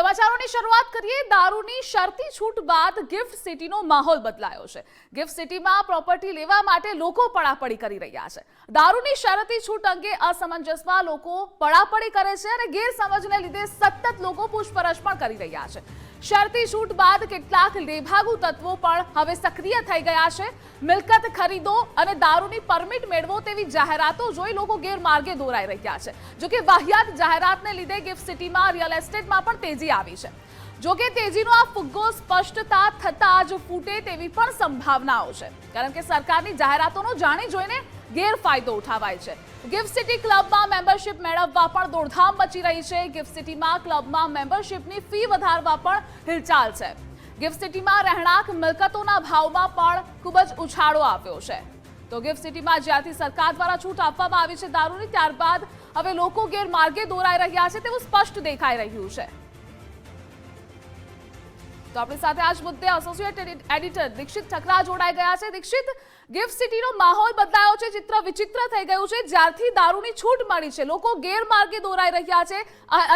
સમાચારોની શરૂઆત કરીએ. દારૂની શરતી છૂટ બાદ ગિફ્ટ સિટીનો માહોલ બદલાયો છે. ગિફ્ટ સિટીમાં પ્રોપર્ટી લેવા માટે લોકો પડાપડી કરી રહ્યા છે. દારૂની શરતી છૂટ અંગે અસમંજસમાં લોકો પડાપડી કરે છે અને ગેરસમજને લીધે સતત લોકો પૂછપરછ પણ કરી રહ્યા છે. શરતી છૂટ બાદ કેટલાક લેભાગુ તત્વો પણ હવે સક્રિય થઈ ગયા છે. મિલકત ખરીદો અને દારૂની પરમિટ મેળવો તેવી જાહેરાતો જોઈ લોકો ગેરમાર્ગે દોરાઈ રહ્યા છે. જોકે વાહિયાત જાહેરાતને લીધે ગિફ્ટ સિટીમાં રિયલ એસ્ટેટમાં પણ તેજી આવી છે. જોકે તેજીનો આ ફુગ્ગો સ્પષ્ટતા થતાં જ ફૂટે તેવી પણ સંભાવનાઓ છે. કારણ કે સરકારની જાહેરાતોનો જાણી જોઈને ગેરફાયદો ઉઠાવાય છે. ગિફ્ટ સિટી ક્લબમાં મેમ્બરશિપ મેળવવા પણ દોડધામ મચી રહી છે. ગિફ્ટ સિટીમાં ક્લબમાં મેમ્બરશિપની ફી વધારવા પણ હિલચાલ છે. ગિફ્ટ સિટીમાં રહેણાંક, મિલકતોના ભાવમાં પણ ખૂબ જ ઉછાળો આવ્યો છે. તો ગિફ્ટ સિટીમાં જ્યાંથી સરકાર દ્વારા છૂટ આપવામાં આવી છે દારૂની, ત્યારબાદ હવે લોકો ગેરમાર્ગે દોરાઈ રહ્યા છે તેવું સ્પષ્ટ દેખાઈ રહ્યું છે. તો આપણી સાથે આજ મુદ્દે એસોસિએટ એડિટર દીક્ષિત ઠકરા જોડાઈ ગયા છે. દીક્ષિત ગિફ્ટ સિટીનો માહોલ બદલાયો છે, ચિત્ર વિચિત્ર થઈ ગયું છે, જ્યારથી દારૂની છૂટ મળી છે. લોકો ગેરમાર્ગે દોરાઈ રહ્યા છે.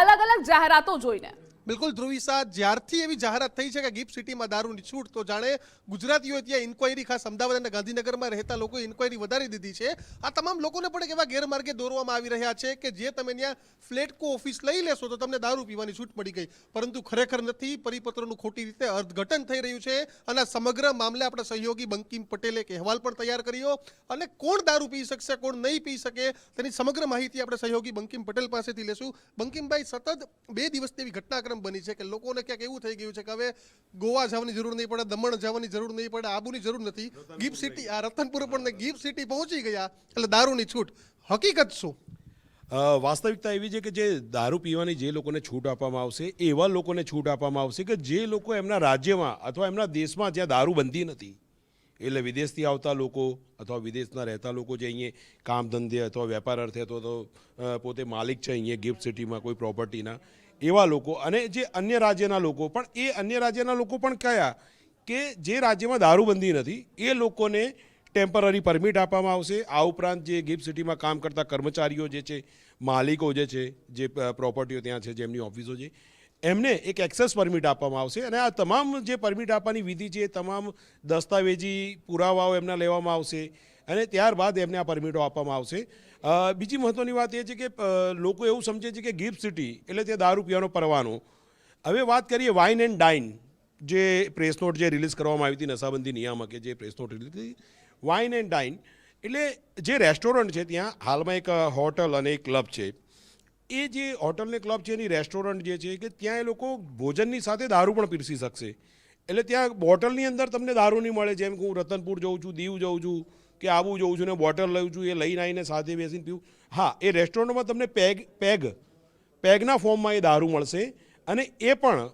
અલગ અલગ જાહેરાતો જોઈને. બિલકુલ, ધ્રુવી શાહ જ્યારથી એવી જાહેરાત થઈ છે કે ગિફ્ટ સિટીમાં દારૂની છૂટ. તો જાણે ગુજરાતીઓ ત્યાં ઇન્કવાયરી ખાસ અમદાવાદ અને ગાંધીનગરમાં રહેતા લોકો ઇન્કવાયરી વધારી દીધી છે. આ તમામ લોકોને પણ એવા ગેરમાર્ગે દોરવામાં આવી રહ્યા છે કે જે તમે ત્યાં ફ્લેટકો ઓફિસ લઈ લેશો તો તમને દારૂ પીવાની છૂટ મળી ગઈ. પરંતુ ખરેખર નથી, પરિપત્રનું ખોટી રીતે અર્થઘટન થઈ રહ્યું છે અને સમગ્ર મામલે આપણે સહયોગી બંકિમ પટેલે એક અહેવાલ પણ તૈયાર કર્યો અને કોણ દારૂ પી શકશે, કોણ નહીં પી શકે તેની સમગ્ર માહિતી આપણે સહયોગી બંકિમ પટેલ પાસેથી લેશું. બંકિમભાઈ, સતત બે દિવસની એવી ઘટનાક્રમ બની છે કે લોકોને ક્યાંક એવું થઈ ગયું છે કે હવે ગોવા જવાની જરૂર નહીં પડે દમણ જવાની જરૂર નહીં પડે આબુની જરૂર નથી. ગીફ સિટી આ રતનપુર પણ ગીફ સિટી પહોંચી ગયા એટલે દારૂની છૂટ. હકીકત શું? વાસ્તવિકતા એવી છે કે જે દારૂ પીવાની જે લોકોને છૂટ આપવામાં આવશે એવા લોકોને છૂટ આપવામાં આવશે કે જે લોકો એમના રાજ્યમાં અથવા એમના દેશમાં જ્યાં દારૂ બંધી નથી. એટલે વિદેશથી આવતા લોકો અથવા વિદેશના રહેતા લોકો જે અહીંયા કામ ધંધે અથવા વેપાર અર્થે અથવા તો પોતે માલિક છે અહીંયા ગિફ્ટ સિટીમાં કોઈ પ્રોપર્ટીના એવા લોકો અને જે અન્ય રાજ્યના લોકો, પણ એ અન્ય રાજ્યના લોકો પણ કયા કે જે રાજ્યમાં દારૂબંધી નથી, એ લોકોને ટેમ્પરરી પરમિટ આપવામાં આવશે. આ ઉપરાંત જે ગિફ્ટ સિટીમાં કામ કરતા કર્મચારીઓ જે છે, માલિકો જે છે, જે પ્રોપર્ટીઓ ત્યાં છે, જેમની ઓફિસો છે, એમને એક એક્સેસ પરમિટ આપવામાં આવશે. અને આ તમામ જે પરમિટ આપવાની વિધિ છે તમામ દસ્તાવેજી પુરાવાઓ એમના લેવામાં આવશે. અને ત્યારબાદ એમને આ પરમિટો આપવામાં આવશે. બીજી મહત્ત્વની વાત એ છે કે લોકો એવું સમજે છે કે ગિફ્ટ સિટી એટલે ત્યાં દારૂ પીવાનો પરવાનો. હવે વાત કરીએ વાઇન એન્ડ ડાઇન, જે પ્રેસ નોટ જે રિલીઝ કરવામાં આવી હતી, નશાબંધી નિયામકે જે પ્રેસ નોટ રિલીઝ હતી. વાઇન એન્ડ ડાઇન એટલે જે રેસ્ટોરન્ટ છે ત્યાં હાલમાં એક હોટલ અને એક ક્લબ છે. એ જે હોટલને ક્લબ છે એની રેસ્ટોરન્ટ જે છે કે ત્યાં એ લોકો ભોજનની સાથે દારૂ પણ પીરસી શકશે. એટલે ત્યાં બોટલની અંદર તમને દારૂ નહીં મળે, જેમ કે હું રતનપુર જઉં છું, દીવ જઉં છું કે આવું જોઉં છું ને બોટલ લઉં છું એ લઈને આવીને સાથે બેસીને પીવું. હા એ રેસ્ટોરન્ટમાં તમને પેગ પેગ પેગના ફોર્મમાં એ દારૂ મળશે અને એ પણ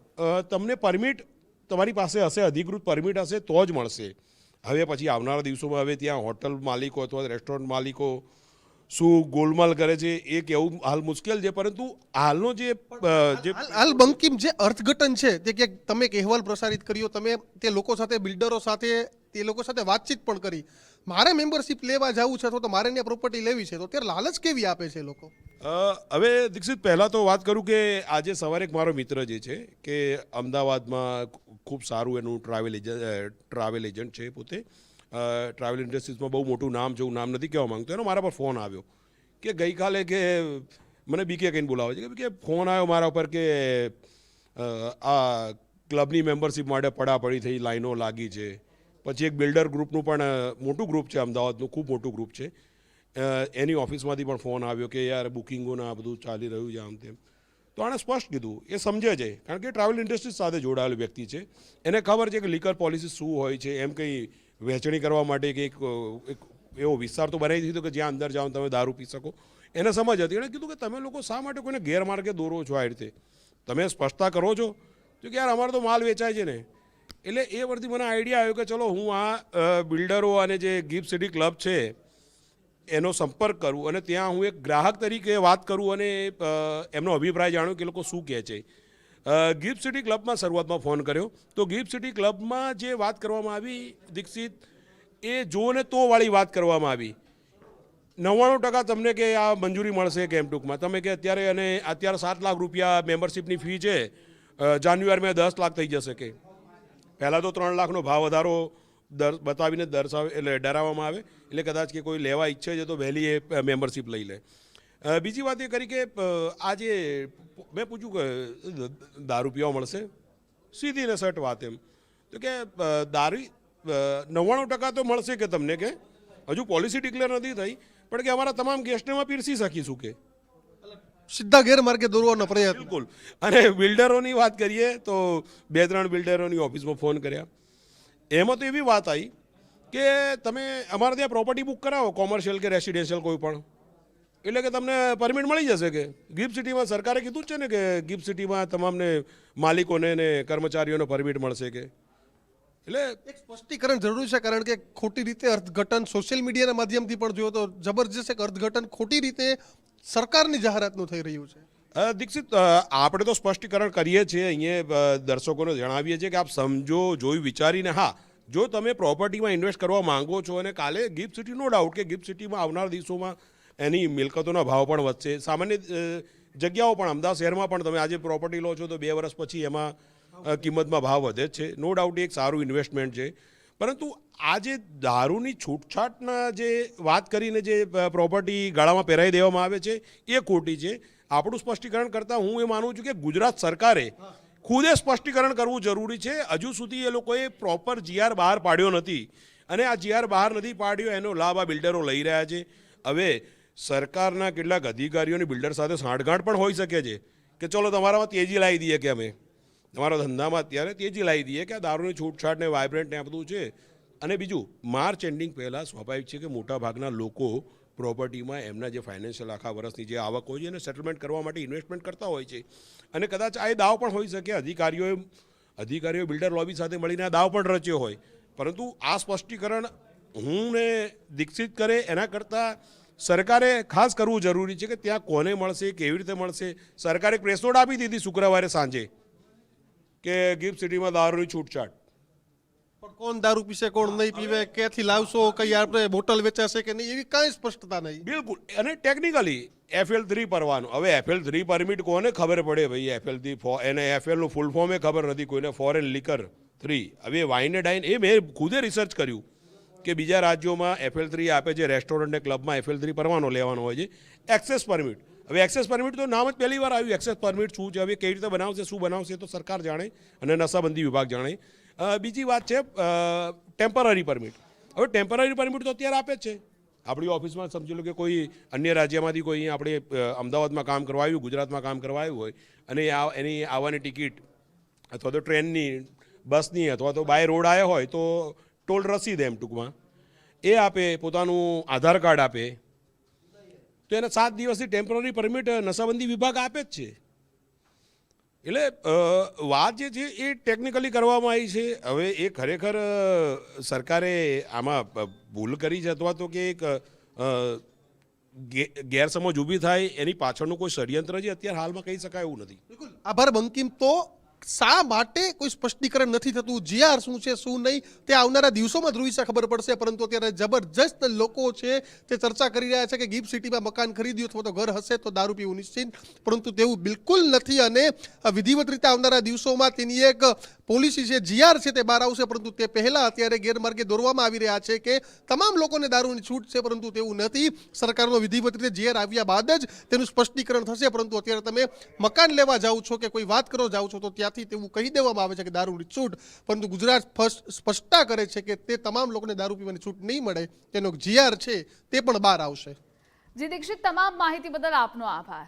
તમને પરમિટ તમારી પાસે હશે અધિકૃત પરમિટ હશે તો જ મળશે. હવે પછી આવનારા દિવસોમાં હવે ત્યાં હોટલ માલિકો અથવા રેસ્ટોરન્ટ માલિકો શું ગોલમાલ કરે છે એ કહેવું હાલ મુશ્કેલ છે પરંતુ હાલનો જે જે હાલ બંકિમ જે અર્થઘટન છે તે ક્યાંક તમે એક અહેવાલ પ્રસારિત કર્યો તમે તે લોકો સાથે બિલ્ડરો સાથે તે લોકો સાથે વાતચીત પણ કરી. મારે મેમ્બરશિપ લેવા જવું છે અથવા તો મારે ત્યાં પ્રોપર્ટી લેવી છે. તો ત્યારે લાલચ કેવી આપે છે લોકો? હવે દીક્ષિત, પહેલાં તો વાત કરું કે આજે સવારે એક મારો મિત્ર જે છે કે અમદાવાદમાં ખૂબ સારું એનું ટ્રાવેલ એજન્ટ ટ્રાવેલ એજન્ટ છે પોતે. ટ્રાવેલ ઇન્ડસ્ટ્રીઝમાં બહુ મોટું નામ છે હું નામ નથી કહેવા માંગતો. એનો મારા પર ફોન આવ્યો કે ગઈકાલે કે મને બીકે કહીને બોલાવે છે કે- ફોન આવ્યો મારા ઉપર કે આ ક્લબની મેમ્બરશિપ માટે પડાપડી થઈ, લાઈનો લાગી છે. પછી એક બિલ્ડર ગ્રુપનું પણ મોટું ગ્રુપ છે, અમદાવાદનું, ખૂબ મોટું ગ્રુપ છે. એની ઓફિસમાંથી પણ ફોન આવ્યો કે યાર બુકિંગોને આ બધું ચાલી રહ્યું છે આમ તેમ. તો આણે સ્પષ્ટ કીધું, એ સમજે છે, કારણ કે ટ્રાવેલ ઇન્ડસ્ટ્રી સાથે જોડાયેલો વ્યક્તિ છે. એને ખબર છે કે લીકર પોલિસી શું હોય છે, એમ કંઈ વહેંચણી કરવા માટે કે એક એવો વિસ્તાર તો બનાવી દીધો કે જ્યાં અંદર જાઓ તમે દારૂ પી શકો. એને સમજ હતી એણે કીધું કે તમે લોકો શા માટે કોઈને ગેરમાર્ગે દોરો છો આ રીતે? તમે સ્પષ્ટતા કરો છો? તો કે યાર અમારો તો માલ વેચાય છે ને. એટલે એ પરથી મને આઈડિયા આવ્યો કે ચલો હું આ બિલ્ડરો અને જે ગિફ્ટ સિટી ક્લબ છે, એનો સંપર્ક કરું અને ત્યાં હું એક ગ્રાહક તરીકે વાત કરું અને એમનો અભિપ્રાય જાણું કે લોકો શું કહે છે. ગિફ્ટ સિટી ક્લબમાં શરૂઆતમાં ફોન કર્યો. તો ગિફ્ટ સિટી ક્લબમાં જે વાત કરવામાં આવી, દીક્ષિત, એ જો ને તો વાળી વાત કરવામાં આવી. નવ્વાણું ટકા તમને કે આ મંજૂરી મળશે કે એમ ટૂંકમાં? તમે કે અત્યારે અને અત્યારે સાત લાખ રૂપિયા મેમ્બરશિપની ફી છે જાન્યુઆરીમાં દસ લાખ થઈ જશે કે. પહેલાં તો ત્રણ લાખનો ભાવ વધારો દર બતાવીને દર્શાવે એટલે ડરાવવામાં આવે. એટલે કદાચ કે કોઈ લેવા ઈચ્છે છે તો વહેલી એ મેમ્બરશિપ લઈ લે. બીજી વાત એ કરી કે આજે મેં પૂછ્યું કે દારૂ પીવા મળશે? સીધી ને સટ વાત એમ. તો કે દારૂ નવ્વાણું ટકા તો મળશે કે તમને કે? હજુ પોલિસી ડિક્લેર નથી થઈ. પણ કે અમારા તમામ ગેસ્ટને પીરસી શકીશું કે? સીધા ગેરમાર્ગે દોરવાનો પ્રયત્ન. બિલકુલ. અને બિલ્ડરોની વાત કરીએ તો બે ત્રણ બિલ્ડરોની ઓફિસમાં ફોન કર્યા. એમાં તો એવી વાત આવી કે તમે અમારે ત્યાં પ્રોપર્ટી બુક કરાવો કોમર્શિયલ કે રેસિડેન્શિયલ કોઈ પણ. એટલે કે તમને પરમિટ મળી જશે કે ગિફ્ટ સિટીમાં સરકારે કીધું જ છે ને કે ગિફ્ટ સિટીમાં તમામને માલિકોને ને કર્મચારીઓને પરમિટ મળશે કે. એટલે એક સ્પષ્ટીકરણ જરૂરી છે કારણ કે ખોટી રીતે અર્થઘટન સોશિયલ મીડિયાના માધ્યમથી પણ જોયો તો જબરજસ્ત એક અર્થઘટન ખોટી રીતે સરકારની જાહેરાતનું થઈ રહ્યું છે. દીક્ષિત આપણે તો સ્પષ્ટીકરણ કરીએ છીએ, અહીંયા દર્શકોને જણાવીએ છીએ કે આપ સમજો, જોઈ વિચારીને, હા, જો તમે પ્રોપર્ટીમાં ઇન્વેસ્ટ કરવા માંગો છો અને કાલે ગિફ્ટ સિટી, નો ડાઉટ કે ગિફ્ટ સિટીમાં આવનાર દિવસોમાં એની મિલકતોના ભાવ પણ વધશે. સામાન્ય જગ્યાઓ પણ, અમદાવાદ શહેરમાં પણ તમે આજે પ્રોપર્ટી લો છો તો બે વર્ષ પછી એમાં કિંમતમાં ભાવ વધે છે. નો ડાઉટ એક સારું ઇન્વેસ્ટમેન્ટ છે. પરંતુ આ જે દારૂની છૂટછાટના જે વાત કરીને જે પ્રોપર્ટી ગાળામાં પહેરાવી દેવામાં આવે છે, એ ખોટી છે. આપણું સ્પષ્ટીકરણ કરતાં હું એ માનું છું કે ગુજરાત સરકારે ખુદે સ્પષ્ટીકરણ કરવું જરૂરી છે. હજુ સુધી એ લોકોએ પ્રોપર જીઆર બહાર પાડ્યો નથી. અને આ જીઆર બહાર નથી પાડ્યો, એનો લાભ આ બિલ્ડરો લઈ રહ્યા છે. હવે સરકારના કેટલાક અધિકારીઓની બિલ્ડર સાથે સાંઠગાંઠ પણ હોઈ શકે છે. કે ચલો તમારામાં તેજી લાવી દઈએ કે અમે. તમારા ધંધામાં અત્યારે તેજી લાવી દઈએ કે આ દારૂની છૂટછાટ ને વાઇબ્રન્ટ ને આ બધું છે. અને બીજું માર્ચ એન્ડિંગ પહેલાં સ્વાભાવિક છે કે મોટા ભાગના લોકો પ્રોપર્ટીમાં એમના જે ફાઇનાન્શિયલ આખા વર્ષની જે આવક હોય છે એને સેટલમેન્ટ કરવા માટે ઇન્વેસ્ટમેન્ટ કરતા હોય છે. અને કદાચ આ એ દાવ પણ હોઈ શકે અધિકારીઓએ અધિકારીઓ બિલ્ડર લોબી સાથે મળીને આ દાવ પણ રચ્યો હોય. પરંતુ આ સ્પષ્ટીકરણ હું ને દીક્ષિત કરે એના કરતાં સરકારે ખાસ કરવું જરૂરી છે કે ત્યાં કોને મળશે, કેવી રીતે મળશે? સરકારે પ્રેસ નોટ આપી દીધી શુક્રવારે સાંજે. કે ગિફ્ટ સિટીમાં દારૂની છૂટછાટ. પણ કોણ દારૂ પીશે કોણ નહીં પીવે ક્યાંથી લાવશો કઈ આપણે બોટલ વેચાશે કે નહીં એવી કાંઈ સ્પષ્ટતા નહીં. બિલકુલ. અને ટેકનિકલી એફએલ થ્રી પરવાનું. હવે એફએલ થ્રી પરમિટ કોને ખબર પડે ભાઈ? એફએલ થ્રી ફો એને એફએલનું ફૂલ ફોર્મે ખબર નથી કોઈને. ફોરેન લિકર થ્રી હવે વાઇન ડાઇન એ મેં ખુદે રિસર્ચ કર્યું કે બીજા રાજ્યોમાં એફએલ થ્રી આપે છે રેસ્ટોરન્ટ ને ક્લબમાં એફએલ થ્રી પરવાનો લેવાનો હોય છે. એક્સેસ પરમિટ હવે એક્સેસ પરમિટ તો નામ જ પહેલી વાર આવ્યું. એક્સેસ પરમિટ શું છે? હવે કેવી રીતે બનાવશે, શું બનાવશે તો સરકાર જાણે અને નશાબંધી વિભાગ જાણે. બીજી વાત છે ટેમ્પરરી પરમિટ. હવે ટેમ્પરરી પરમિટ તો અત્યારે આપે જ છે. આપણી ઓફિસમાં સમજી લો કે કોઈ અન્ય રાજ્યમાંથી કોઈ આપણે અમદાવાદમાં કામ કરવા આવ્યું, ગુજરાતમાં કામ કરવા આવ્યું હોય અને આ, એની આવવાની ટિકિટ અથવા તો ટ્રેનની, બસની અથવા તો બાય રોડ આવ્યા હોય તો ટોલ રસીદ એમ ટૂંકમાં. એ આપે, પોતાનું આધાર કાર્ડ આપે તો એને સાત દિવસની ટેમ્પરરી પરમિટ નશાબંધી વિભાગ આપે જ છે. એટલે વાત જે છે એ ટેકનિકલી કરવામાં આવી છે. હવે એ ખરેખર સરકારે આમાં ભૂલ કરી છે અથવા તો કે એક ગેરસમજ ઊભી થાય, એની પાછળનું કોઈ ષડયંત્ર છે અત્યારે હાલમાં કહી શકાય એવું નથી. બિલકુલ. આભાર, બંકિમ. તો શા માટે કોઈ સ્પષ્ટીકરણ નથી થતું? જીઆર શું છે, શું નહીં? તે આવનારા દિવસોમાં ધ્રુવિશા ખબર પડશે, પરંતુ અત્યારે જબરજસ્ત લોકો છે તે ચર્ચા કરી રહ્યા છે કે ગિફ્ટ સિટીમાં મકાન ખરીદ્યું અથવા તો ઘર હશે તો દારૂ પીવું નિશ્ચિત, પરંતુ તેવું બિલકુલ નથી અને વિધિવત રીતે આવનારા દિવસોમાં તેની એક પોલિસી છે, જીઆર છે તે બહાર આવશે, પરંતુ તે પહેલાં અત્યારે ગેરમાર્ગે દોરવામાં આવી રહ્યા છે કે તમામ લોકોને દારૂની છૂટ છે, પરંતુ તેવું નથી. સરકારનો વિધિવત રીતે જીઆર આવ્યા બાદ જ તેનું સ્પષ્ટીકરણ થશે, પરંતુ અત્યારે તમે મકાન લેવા જાઓ છો કે કોઈ વાત કરો જાઓ છો, તો ત્યાંથી તેવું કહી દેવામાં આવે છે કે દારૂની છૂટ, પરંતુ ગુજરાત સ્પષ્ટતા કરે છે કે તે તમામ લોકોને દારૂ પીવાની છૂટ નહીં મળે, તેનો જીઆર છે, તે પણ બહાર આવશે. જી દીક્ષિત, તમામ માહિતી બદલ આપનો આભાર.